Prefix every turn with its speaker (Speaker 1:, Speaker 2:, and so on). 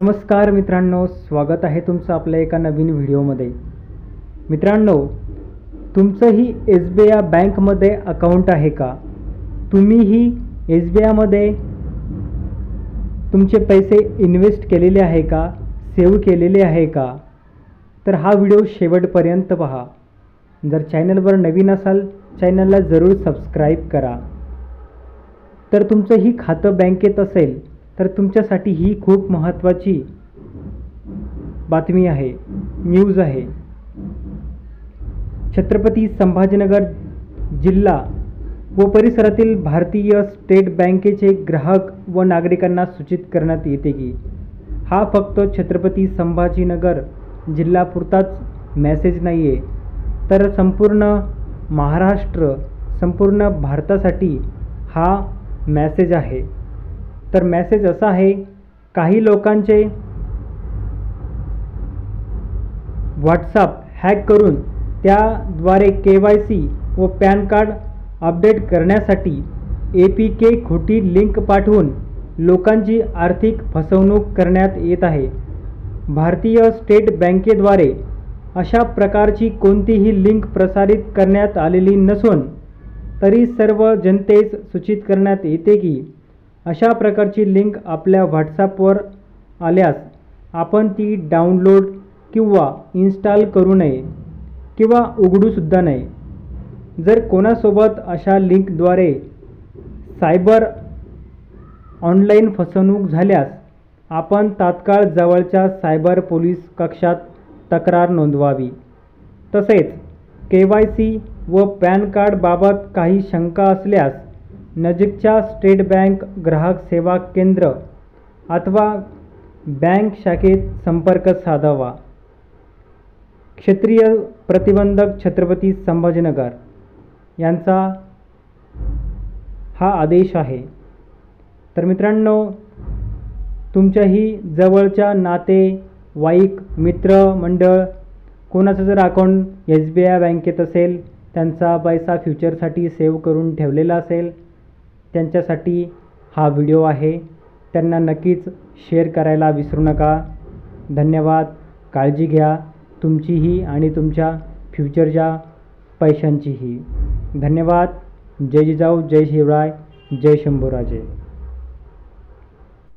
Speaker 1: नमस्कार मित्रांनो स्वागत आहे तुमचं आपल्या एका नवीन व्हिडिओमध्ये. मित्रांनो तुमचंही एस बी आय बँकमध्ये अकाउंट आहे का? तुम्हीही एस बी आयमध्ये तुमचे पैसे इन्व्हेस्ट केलेले आहे का? सेव्ह केलेले आहे का? तर हा व्हिडिओ शेवटपर्यंत पहा. जर चॅनलवर नवीन असाल चॅनलला जरूर सबस्क्राईब करा. तर तुमचंही खातं बँकेत असेल तर तुमच्यासाठी ही खूप महत्त्वाची बातमी आहे न्यूज आहे. छत्रपती संभाजीनगर जिल्हा व परिसरातील भारतीय स्टेट बँकेचे ग्राहक व नागरिकांना सूचित करण्यात येते की हा फक्त छत्रपती संभाजीनगर जिल्हापुरताच मेसेज नाही आहे तर संपूर्ण महाराष्ट्र संपूर्ण भारतासाठी हा मॅसेज आहे. तर मॅसेज असा आहे काही लोकांचे व्हॉट्सअप हॅक करून त्याद्वारे के वाय सी व पॅन कार्ड अपडेट करण्यासाठी ए पी के खोटी लिंक पाठवून लोकांची आर्थिक फसवणूक करण्यात येत आहे. भारतीय स्टेट बँकेद्वारे अशा प्रकारची कोणतीही लिंक प्रसारित करण्यात आलेली नसून तरी सर्व जनतेस सूचित करण्यात येते की अशा प्रकारची लिंक आपल्या व्हॉट्सॲपवर आल्यास आपण ती डाउनलोड किंवा इन्स्टॉल करू नये किंवा उघडूसुद्धा नये. जर कोणासोबत अशा लिंकद्वारे सायबर ऑनलाईन फसवणूक झाल्यास आपण तात्काळ जवळच्या सायबर पोलीस कक्षात तक्रार नोंदवावी. तसेच के वाय सी व पॅन कार्डबाबत काही शंका असल्यास नजीकच्या स्टेट बँक ग्राहक सेवा केंद्र अथवा बँक शाखेत संपर्क साधावा. क्षेत्रीय प्रतिबंधक छत्रपती संभाजीनगर यांचा हा आदेश आहे. तर मित्रांनो तुमच्याही जवळच्या नाते वाईक मित्रमंडळ कोणाचं जर अकाउंट एस बी आय बँकेत असेल त्यांचा पैसा फ्युचरसाठी सेव्ह करून ठेवलेला असेल त्यांच्यासाठी हा व्हिडिओ आहे. त्यांना नक्कीच शेअर करायला विसरू नका. धन्यवाद. काळजी घ्या. तुमचीही आणि तुमच्या फ्युचरच्या पैशांचीही. धन्यवाद. जय जिजाऊ जय शिवराय जय शंभूराजे.